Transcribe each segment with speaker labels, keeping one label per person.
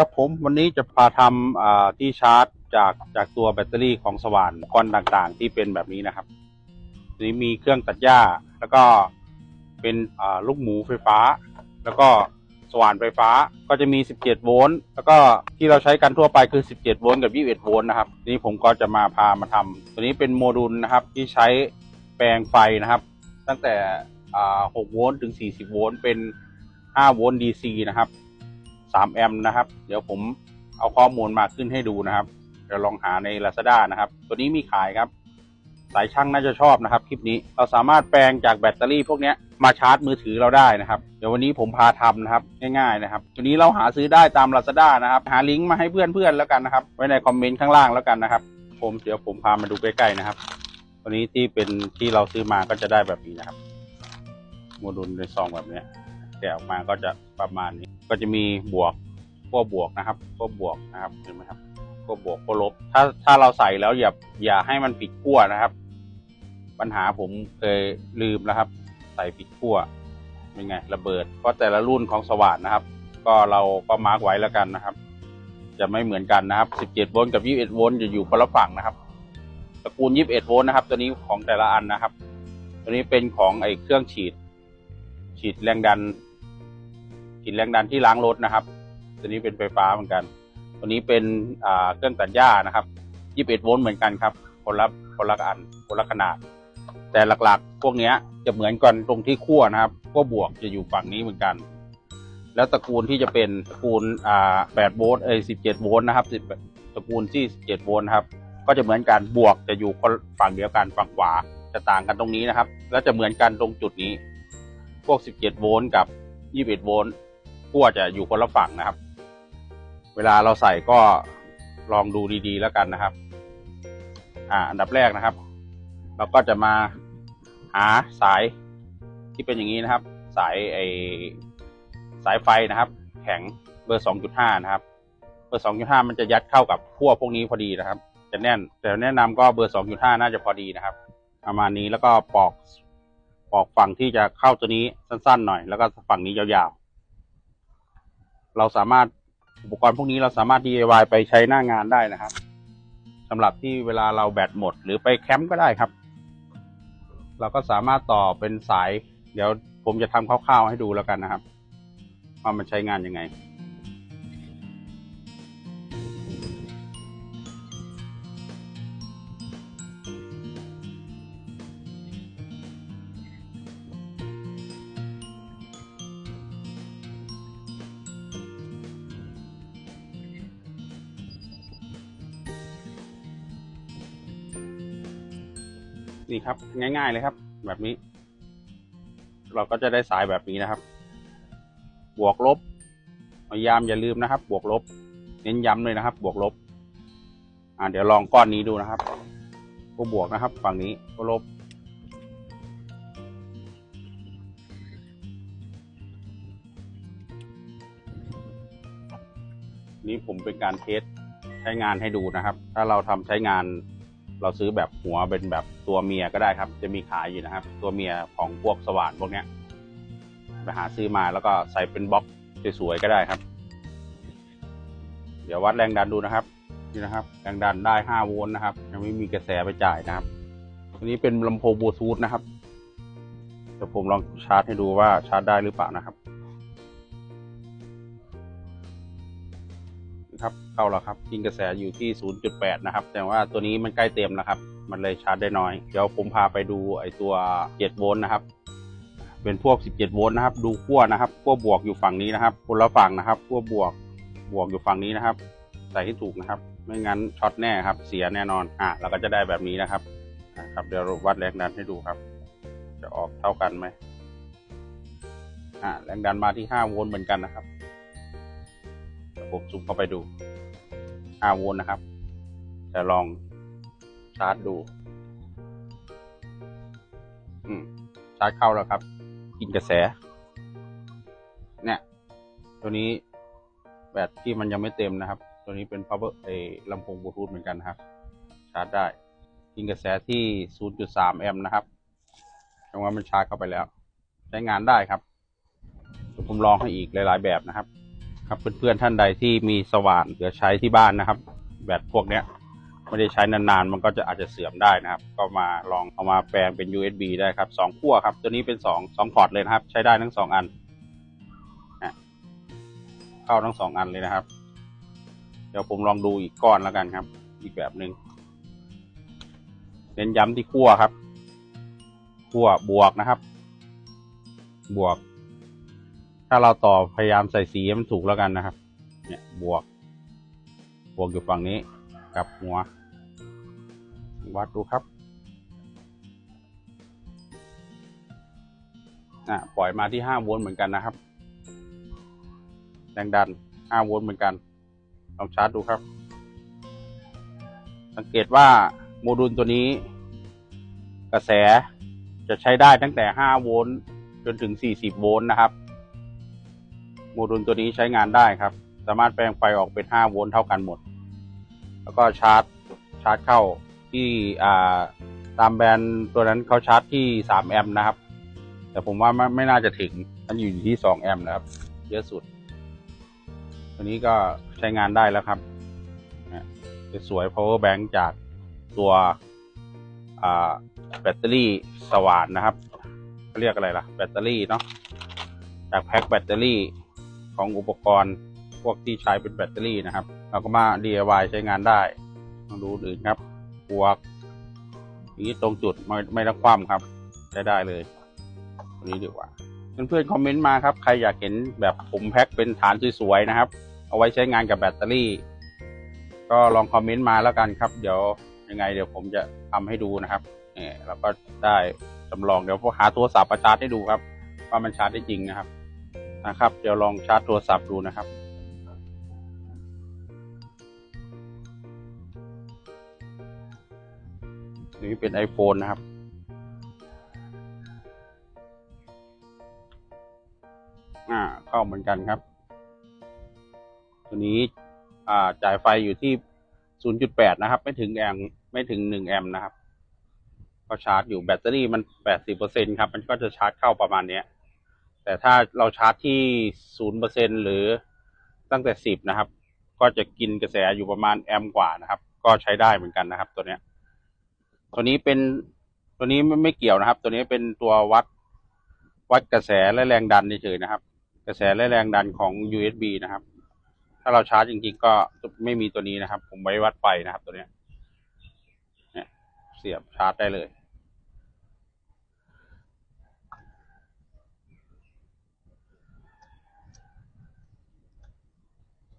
Speaker 1: ครับผมวันนี้จะพาทำที่ชาร์จจากจากตัวแบตเตอรี่ของสว่านก้อนต่างๆ ที่เป็นแบบนี้นะครับนี้มีเครื่องตัดหญ้า แล้วก็เป็นลูกหมูไฟฟ้า แล้วก็สว่านไฟฟ้าก็จะมี 17 โวลต์แล้วก็ที่เราใช้กันทั่วไปคือ 17 โวลต์กับ 21 โวลต์นะครับนี้ผมก็จะมาพามาทำตัวนี้เป็นโมดูลนะครับที่ใช้แปลงไฟนะครับ ตั้งแต่6โวลต์ถึง 40 โวลต์เป็น 5 โวลต์ DC นะครับ 3 แอมป์นะครับ เดี๋ยวผมเอาข้อมูลมาขึ้นให้ดูนะครับเดี๋ยวลองหาใน Lazada นะครับ ตัวนี้มีขายครับสายช่างน่าจะชอบนะครับคลิปนี้เราสามารถแปลงจากแบตเตอรี่พวกนี้มาชาร์จมือถือเราได้นะครับเดี๋ยววันนี้ผมพาทำนะครับง่ายๆนะครับตัวนี้เราหาซื้อได้ตาม Lazada นะครับ หาลิงก์มาให้เพื่อนๆแล้วกันนะครับ ไว้ในคอมเมนต์ข้างล่างแล้วกันนะครับ ผมเดี๋ยวผมพามาดูใกล้ๆนะครับ ตัวนี้ที่เป็นที่เราซื้อมาก็จะได้แบบนี้นะครับโมดูลในซองแบบนี้แกะออกมาก็จะประมาณนี้ ก็จะมีบวกขั้วบวกนะครับขั้วบวกนะครับเห็นไหมครับขั้วบวกขั้วลบ ถ้าถ้าเราใส่แล้วอย่าอย่าให้มันผิดขั้วนะครับ ปัญหาผมเคยลืมนะครับ ใส่ผิดขั้วเป็นไงระเบิดเพราะแต่ละรุ่นของสว่านนะครับ ก็เราก็มาร์กไว้แล้วกันนะครับ จะไม่เหมือนกันนะครับ17โวลต์กับ21โวลต์จะอยู่คนละฝั่งนะครับตระกูล21โวลต์นะครับ ตัวนี้ของแต่ละอันนะครับ ตัวนี้เป็นของไอเครื่องฉีด ฉีดแรงดัน ฉีดแรงดันที่ล้างรถนะครับ ตัวนี้เป็นไฟฟ้าเหมือนกัน ตัวนี้เป็นเครื่องตัดหญ้านะครับ21โวลต์เหมือนกันครับคนละคนละอันคนละขนาด แต่หลักๆ พวกนี้จะเหมือนกันตรงที่ขั้วนะครับขั้วบวกจะอยู่ฝั่งนี้เหมือนกัน แล้วตระกูลที่จะเป็นตระกูลอ่า8โวลต์เอ้ย17โวลต์นะครับตระกูลที่17โวลต์ครับก็จะเหมือนกันบวกจะอยู่ฝั่งเดียวกันฝั่งขวาจะต่างกันตรงนี้นะครับ แล้วจะเหมือนกันตรงจุดนี้ พวก 17 โวลต์กับ 21 โวลต์ ขั้วจะอยู่คนละฝั่งนะครับ เวลาเราใส่ก็ลองดูดีๆแล้วกันนะครับ อ่า อันดับแรกนะครับ เราก็จะมาหาสายที่เป็นอย่างนี้นะครับ สายไอสายไฟนะครับ แข็งเบอร์2.5นะครับ เบอร์2.5มันจะยัดเข้ากับขั้วพวกนี้พอดีนะครับ จะแน่น แต่แนะนำก็เบอร์2.5น่าจะพอดีนะครับ ประมาณนี้แล้วก็ปอกปอกฝั่งที่จะเข้าตัวนี้สั้นๆหน่อย แล้วก็ฝั่งนี้ยาว เราสามารถอุปกรณ์พวกนี้เราสามารถ DIY ไปใช้หน้างานได้นะครับสำหรับที่เวลาเราแบตหมดหรือไปแคมป์ก็ได้ครับ เราก็สามารถต่อเป็นสาย เดี๋ยวผมจะทำคร่าวๆให้ดูแล้วกันนะครับว่ามันใช้งานยังไง นี่ครับ ง่ายๆเลยครับ แบบนี้ เราก็จะได้สายแบบนี้นะครับ บวกลบพยายามอย่าลืมนะครับ บวกลบ เน้นย้ำเลยนะครับ บวกลบ อ่าเดี๋ยวลองก้อนนี้ดูนะครับก็บวกนะครับ ฝั่งนี้ก็ลบ นี่ผมเป็นการเทสใช้งานให้ดูนะครับ ถ้าเราทำใช้งาน เราซื้อแบบหัวเป็นแบบตัวเมียก็ได้ครับ จะมีขายอยู่นะครับ ตัวเมียของพวกสว่านพวกเนี้ยไปหาซื้อมาแล้วก็ใส่เป็นบล็อกสวยๆก็ได้ครับ เดี๋ยววัดแรงดันดูนะครับนี่นะครับ แรงดันได้5โวลต์นะครับ ยังไม่มีกระแสไปจ่ายนะครับอันนี้เป็นลำโพงบลูทูธนะครับเดี๋ยวผมลองชาร์จให้ดูว่าชาร์จได้หรือเปล่านะครับ ครับเข้าแล้วครับยิงกระแสอยู่ที่ 0.8 นะครับ แต่ว่าตัวนี้มันใกล้เต็มนะครับ มันเลยชาร์จได้น้อย เดี๋ยวผมพาไปดูไอตัว 7 โวลต์นะครับ เป็นพวก 17 โวลต์นะครับ ดูขั้วนะครับขั้วบวกอยู่ฝั่งนี้นะครับคนละฝั่งนะครับขั้วบวกบวกอยู่ฝั่งนี้นะครับ ใส่ให้ถูกนะครับ ไม่งั้นช็อตแน่ครับ เสียแน่นอน อะเราก็จะได้แบบนี้นะครับนะครับเดี๋ยววัดแรงดันให้ดูครับ จะออกเท่ากันไหมอ่าแรงดันมาที่ 5 โวลต์เหมือนกันนะครับ ผมซูมเข้าไปดู5โวลต์นะครับ จะลองชาร์จดู อืม ชาร์จเข้าแล้วครับ กินกระแส เนี่ย ตัวนี้แบตที่มันยังไม่เต็มนะครับ ตัวนี้เป็น power ไอลำโพงบลูทูธเหมือนกันนครับ ชาร์จได้ กินกระแสที่ 0.3 แอมป์นะครับจังว่ามันชาร์จเข้าไปแล้ว ใช้งานได้ครับเดี๋ยวผมลองให้อีกหลาย ๆ แบบนะครับ ครับเพื่อนๆท่านใดที่มีสว่านเหลือใช้ที่บ้านนะครับ แบตพวกเนี้ยไม่ได้ใช้นานๆ มันก็จะอาจจะเสื่อมได้นะครับ ก็มาลองเอามาแปลงเป็น USB ได้ครับสองขั้วครับ ตัวนี้เป็นสองสองพอร์ตเลยนะครับ ใช้ได้ทั้งสองอันนะเข้าทั้งสองอันเลยนะครับ เดี๋ยวผมลองดูอีกก้อนแล้วกันครับ อีกแบบหนึ่งเน้นย้ำที่ขั้วครับขั้วบวกนะครับ บวก ถ้าเราต่อพยายามใส่สีให้มันถูกแล้วกันนะครับ เนี่ยบวก บวกอยู่ฝั่งนี้กับหัว วัดดูครับอะปล่อยมาที่ห้าโวลต์เหมือนกันนะครับ แรงดันห้าโวลต์เหมือนกันลองชาร์จดูครับ สังเกตว่าโมดูลตัวนี้ กระแสจะใช้ได้ตั้งแต่ห้าโวลต์จนถึงสี่สิบโวลต์นะครับ มดูลตัวนี้ใช้งานได้ครับ สามารถแปลงไฟออกเป็นห้าโวลต์เท่ากันหมด แล้วก็ชาร์จชาร์จเข้าที่อ่าตามแบรนด์ตัวนั้นเขาชาร์จที่สามแอมป์นะครับ แต่ผมว่าไม่ไม่น่าจะถึงมันอยู่ที่สองแอมป์นะครับ เยอะสุด ตัวนี้ก็ใช้งานได้แล้วครับนะสวย power bank จากตัวแบตเตอรี่สว่านนะครับเขาเรียกอะไรล่ะ แบตเตอรี่เนาะจากแพ็คแบตเตอรี่ ของอุปกรณ์ พวกที่ใช้เป็นแบตเตอรี่นะครับ เราก็มา DIY ใช้งานได้ลองดูอื่นครับบวกนี้ตรงจุดไม่ไม่ต้องคว่ำครับใช้ได้เลยตัวนี้ดีกว่า เพื่อนๆคอมเมนต์มาครับ ใครอยากเห็นแบบผมแพ็คเป็นฐานสวยๆนะครับ เอาไว้ใช้งานกับแบตเตอรี่ ก็ลองคอมเมนต์มาแล้วกันครับ เดี๋ยวยังไง เดี๋ยวผมจะทำให้ดูนะครับเนี่ยเราก็ได้จำลองเดี๋ยวผมหาโทรศัพท์ประชาร์จให้ดูครับ ว่ามันชาร์จได้จริงนะครับ นะครับ เดี๋ยวลองชาร์จโทรศัพท์ดูนะครับ นี่เป็น iPhone นะครับ อ่า เข้าเหมือนกันครับ ตัวนี้ อ่า จ่ายไฟอยู่ที่ 0.8 นะครับ ไม่ถึงแอมป์ไม่ถึง 1 แอมป์นะครับ ก็ชาร์จอยู่แบตเตอรี่มัน 80%ครับ มันก็จะชาร์จเข้าประมาณเนี้ย แต่ถ้าเราชาร์จที่0%หรือตั้งแต่10นะครับ ก็จะกินกระแสอยู่ประมาณแอมป์กว่านะครับ ก็ใช้ได้เหมือนกันนะครับ ตัวเนี้ย ตัวนี้เป็นตัวนี้ไม่ไม่เกี่ยวนะครับ ตัวนี้เป็นตัววัดวัดกระแสและแรงดันเฉยๆนะครับ กระแสและแรงดันของ USB นะครับ ถ้าเราชาร์จจริงๆ ก็ไม่มีตัวนี้นะครับ ผมไว้วัดไฟนะครับ ตัวเนี้เนี่ยเสียบชาร์จได้เลย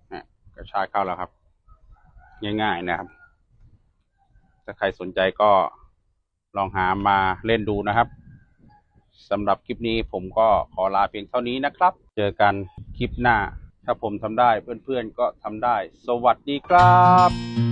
Speaker 1: เนี่ยก็ ชาติเข้าแล้วครับ ง่ายๆนะครับ ถ้าใครสนใจก็ลองหามาเล่นดูนะครับสำหรับคลิปนี้ผมก็ขอลาเพียงเท่านี้นะครับ เจอกันคลิปหน้า ถ้าผมทำได้เพื่อนๆก็ทำได้ สวัสดีครับ